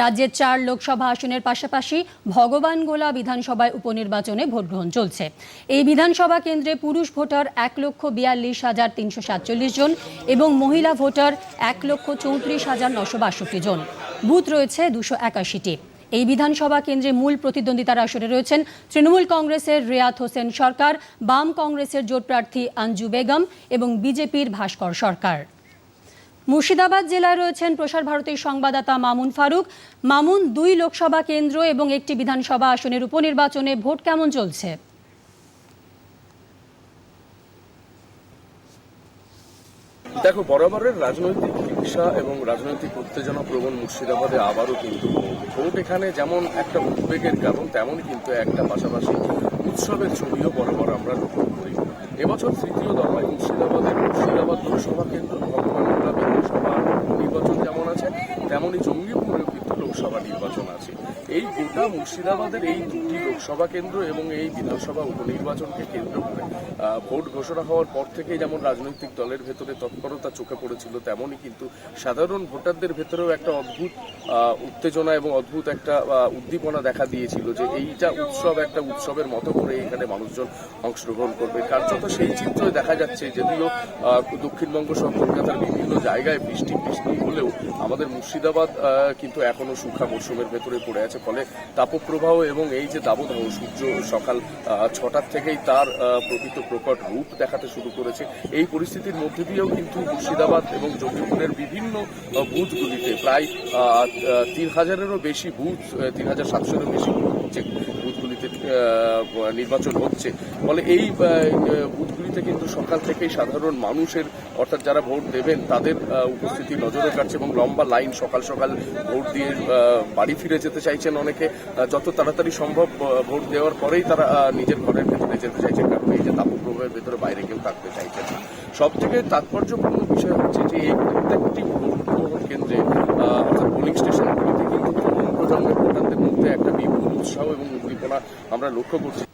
রাজ্যের চার লোকসভা আসনের পাশাপাশি ভগবানগোলা বিধানসভায় উপনির্বাচনে ভোটগ্রহণ চলছে। এই বিধানসভা কেন্দ্রে পুরুষ ভোটার এক লক্ষ বিয়াল্লিশ হাজার তিনশো সাতচল্লিশ জন এবং মহিলা ভোটার এক লক্ষ চৌত্রিশ হাজার নশো বাষট্টি জন। বুথ রয়েছে দুশো একাশিটি। এই বিধানসভা কেন্দ্রে মূল প্রতিদ্বন্দ্বিতার আসরে রয়েছেন তৃণমূল কংগ্রেসের রেয়াত হোসেন সরকার, বাম কংগ্রেসের জোট প্রার্থী আঞ্জু বেগম এবং বিজেপির ভাস্কর সরকার। মুর্শিদাবাদ জেলায় রয়েছেন প্রসার ভারতীর সংবাদদাতা মামুন ফারুক। মামুন, দুই লোকসভা কেন্দ্র এবং একটি বিধানসভা আসনের উপনির্বাচনে ভোট কেমন চলছে? দেখো, বরাবরের রাজনৈতিক হিংসা এবং রাজনৈতিক উত্তেজনা প্রবণ মুর্শিদাবাদে আবারও কিন্তু ভোট এখানে যেমন একটা উদ্বেগের কারণ, তেমনই কিন্তু একটা পাশাপাশি উৎসবের ছবিও বরাবর আমরা লক্ষ্য করি। এবছর তৃতীয় দফায় মুর্শিদাবাদের মুর্শিদাবাদ লোকসভা কেন্দ্র ভগবানগোলা বিধানসভা নির্বাচন যেমন আছে, তেমনই জঙ্গিপুরেও কিন্তু লোকসভা নির্বাচন আছে। এই গোটা মুর্শিদাবাদের এই দুটি লোকসভা কেন্দ্র এবং এই বিধানসভা উপনির্বাচনকে কেন্দ্র করে ভোট ঘোষণা হওয়ার পর থেকেই যেমন রাজনৈতিক দলের ভেতরে তৎপরতা চোখে পড়েছিল, তেমনই কিন্তু সাধারণ ভোটারদের ভেতরেও একটা অদ্ভুত উত্তেজনা এবং অদ্ভুত একটা উদ্দীপনা দেখা দিয়েছিল যে এইটা উৎসব একটা উৎসবের মতো করে এখানে মানুষজন অংশগ্রহণ করবে। কার্যত সেই চিত্রই দেখা যাচ্ছে, যদিও দক্ষিণবঙ্গ সহ কলকাতার বিভিন্ন জায়গায় বৃষ্টি বৃষ্টি হলেও আমাদের মুর্শিদাবাদ কিন্তু এখনও সুখা মৌসুমের ভেতরে পড়ে আছে। ফলে তাপপ্রবাহ এবং এই যে দাবদাহ, সূর্য সকাল ছটার থেকেই তার প্রকৃত প্রকট রূপ দেখাতে শুরু করেছে। এই পরিস্থিতির মধ্যে দিয়েও কিন্তু মুর্শিদাবাদ এবং জঙ্গিপুরের বিভিন্ন বুথগুলিতে প্রায় তিন হাজারেরও বেশি বুথ তিন হাজার সাতশোরও বেশি বুথগুলিতে নির্বাচন হচ্ছে। ফলে এই বুথগুলিতে কিন্তু সকাল থেকেই সাধারণ মানুষের, অর্থাৎ যারা ভোট দেবেন, তাদের উপস্থিতি নজরে কাটছে এবং লম্বা লাইন সকাল সকাল ভোট দিয়ে বাড়ি ফিরে যেতে চাইছেন। অনেকে যত তাড়াতাড়ি সম্ভব ভোট দেওয়ার পরেই তারা নিজের ঘরের ভেতরে যেতে চাইছেন, কারণ এই যে তাপপ্রবাহের ভেতরে বাইরে কেউ থাকতে চাইছেন না। সব থেকে তাৎপর্যপূর্ণ বিষয় হচ্ছে যে, এই প্রত্যেকটি ভোট গ্রহণ কেন্দ্রে অর্থাৎ পোলিং স্টেশনগুলিতে কিন্তু তরুণ প্রজন্মের ভোটারদের মধ্যে একটা বিপুল উৎসাহ এবং উদ্দীপনা আমরা লক্ষ্য করছি।